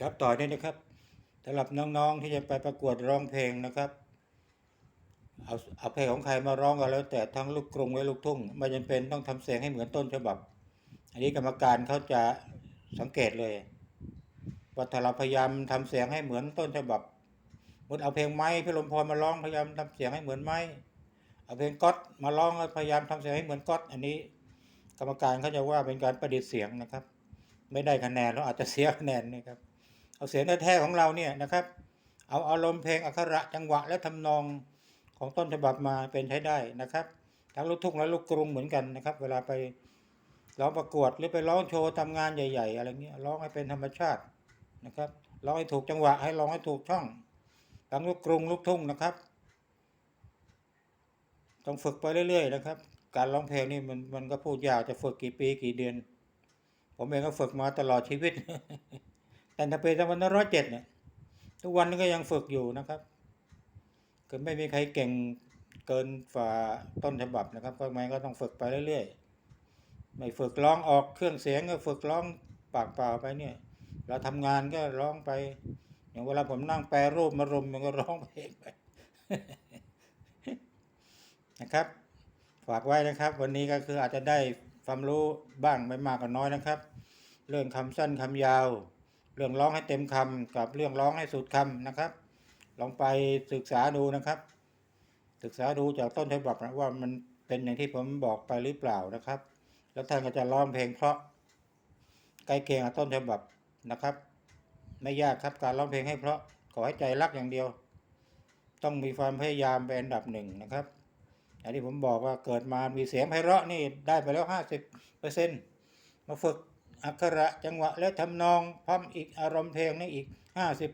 ครับต่อเนี่ยนะครับสำหรับน้องๆที่จะไปประกวดร้องเพลงนะครับ เอาเอาเพลงของใครมาร้องก็แล้ว แต่ทั้งลูกกรุงและลูกทุ่งไม่จำเป็นต้องทำเสียงให้เหมือนต้นฉบับ อันนี้กรรมการเขาจะสังเกตเลยว่าถ้าเราพยายามทำเสียงให้เหมือนต้นฉบับมุดเอาเพลงไม้พี่ลมพรมาร้องพยายามทำเสียงให้เหมือนไม้เอาเพลงก๊อตมาร้องพยายามทำเสียงให้เหมือนก๊อตอันนี้ กรรมการเขาจะว่าเป็นการประดิษฐ์เสียงนะครับ ไม่ได้คะแนนแล้วอาจจะเสียคะแนนนะครับ เอาเสียงแท้ๆของเราเนี่ยนะครับ เอาอารมณ์เพลงอักขระจังหวะและทำนองของต้นฉบับมาเป็นใช้ได้นะครับ ทั้งลูกทุ่งและลูกกรุงเหมือนกันนะครับ เวลาไปร้องประกวดหรือไปร้องโชว์ทำงานใหญ่ ๆ อะไรเงี้ยร้องให้เป็นธรรมชาตินะครับร้องให้ถูกจังหวะให้ร้องให้ถูกช่องทั้งลูกกรุงลูกทุ่งนะครับ ต้องฝึกไปเรื่อย ๆ นะครับ การร้องเพลงนี่มันมันก็พูดยากจะฝึกกี่ปีกี่เดือน ผมเองก็ฝึกมาตลอดชีวิต แต่ถ้าเปีสองพันร้อยเจ็ดเนี่ยทุกวันนี้ก็ยังฝึกอยู่นะครับคือไม่มีใครเก่งเกินฝ่าต้นฉบับนะครับก็ไม่ก็ต้องฝึกไปเรื่อยๆ ไม่ฝึกร้องออกเครื่องเสียงก็ฝึกร้องปากเปล่าไปเนี่ย เราทำงานก็ร้องไป อย่างเวลาผมนั่งแปรรูปมารมมันก็ร้องเพลงไปนะครับฝากไว้นะครับ วันนี้ก็คืออาจจะได้ความรู้บ้างไม่มากก็น้อยนะครับ เรื่องคำสั้นคำยาว เรื่องร้องให้เต็มคำกับเรื่องร้องให้สุดคำนะครับ ลองไปศึกษาดูนะครับ ศึกษาดูจากต้นฉบับนะว่ามันเป็นอย่างที่ผมบอกไปหรือเปล่านะครับ แล้วท่านก็จะร้องเพลงเพราะใกล้เคียงกับต้นฉบับนะครับ ไม่ยากครับการร้องเพลงให้เพราะขอให้ใจรักอย่างเดียว ต้องมีความพยายามเป็นอันดับหนึ่งนะครับอย่างที่ผมบอกว่าเกิดมามีเสียงไพเราะนี่ได้ไปแล้วห้าสิบเปอร์เซ็นต์มาฝึก อักขระจังหวะและทำนองพร้อมอีกอารมณ์เพลงนี่อีกห้าสิบ